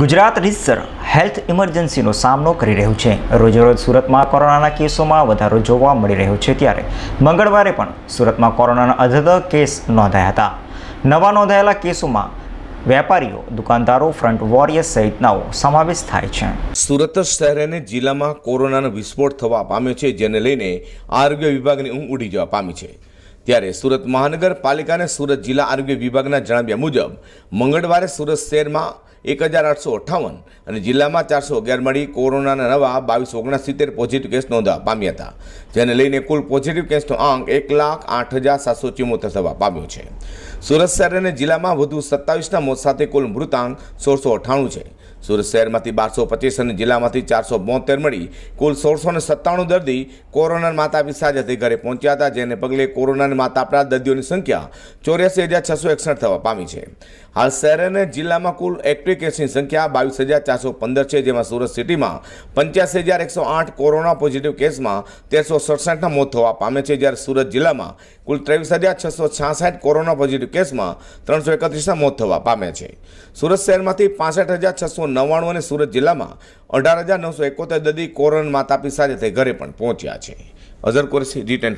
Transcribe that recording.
Gujarat રીતસર health ઇમરજન્સીનો સામનો કરી રહ્યું છે. રોજેરોજ સુરતમાં કોરોનાના કેસોમાં વધારો જોવા મળી રહ્યો છે ત્યારે મંગળવારે પણ સુરતમાં કોરોનાના અધધ કેસ નોંધાયા હતા. નવા નોંધાયેલા કેસોમાં વેપારીઓ, દુકાનદારો, ફ્રન્ટ વોરિયર્સ સહિતનાઓ સમાવેશ થાય છે. સુરત શહેર અને જિલ્લામાં કોરોનાનો વિસ્ફોટ થવા પામ્યો છે, જેને લઈને આરોગ્ય વિભાગની ઊંઘ ઉડી જવા પામી છે. ત્યારે સુરત મહાનગરપાલિકા અને સુરત જિલ્લા આરોગ્ય વિભાગના જણાવ્યા મુજબ, મંગળવારે સુરત શહેરમાં એક હજાર આઠસો અઠ્ઠાવન અને જિલ્લામાં ચારસો અગિયાર મળી કોરોનાના નવા બાવીસ ઓગણસિત્તેર પોઝિટિવ કેસ નોંધવા પામ્યા હતા. જેને લઈને કુલ પોઝિટિવ કેસનો આંક એક લાખ આઠ હજાર સાતસો ચુમ્મોતેર થવા પામ્યો છે. સુરત શહેર અને જિલ્લામાં વધુ સત્તાવીસના મોત સાથે કુલ મૃતાંક સોળસો અઠ્ઠાણું છે. સુરત શહેરમાંથી બારસો પચીસ અને જિલ્લામાંથી ચારસો બોતેર મળી કુલ સોળસો ને સત્તાણું દર્દી કોરોના માતા આપી સાજાથી ઘરે પહોંચ્યા હતા, જેને પગલે કોરોનાને માતા આપનાર દર્દીઓની સંખ્યા ચોર્યાસી હજાર છસો એકસઠ થવા પામી છે. હાલ શહેર અને જિલ્લામાં કુલ એક્ટિવ કેસની સંખ્યા બાવીસ હજાર ચારસો પંદર છે, જેમાં સુરત સિટીમાં પંચ્યાસી હજાર એકસો આઠ કોરોના પોઝિટિવ કેસમાં તેરસો સડસઠના મોત થવા પામે છે, જ્યારે સુરત જિલ્લામાં કુલ ત્રેવીસ હજાર છસો છાસઠ કોરોના પોઝિટિવ કેસમાં ત્રણસો એકત્રીસના મોત થવા પામે છે. સુરત શહેરમાંથી પાસઠ હજાર છસો નવ્વાણું અને સુરત જિલ્લામાં અઢાર હજાર નવસો એકોતેર દર્દી કોરોના માતા પિતા સાથે ઘરે પણ પહોંચ્યા છે. અઝર કોરસી જી ટેન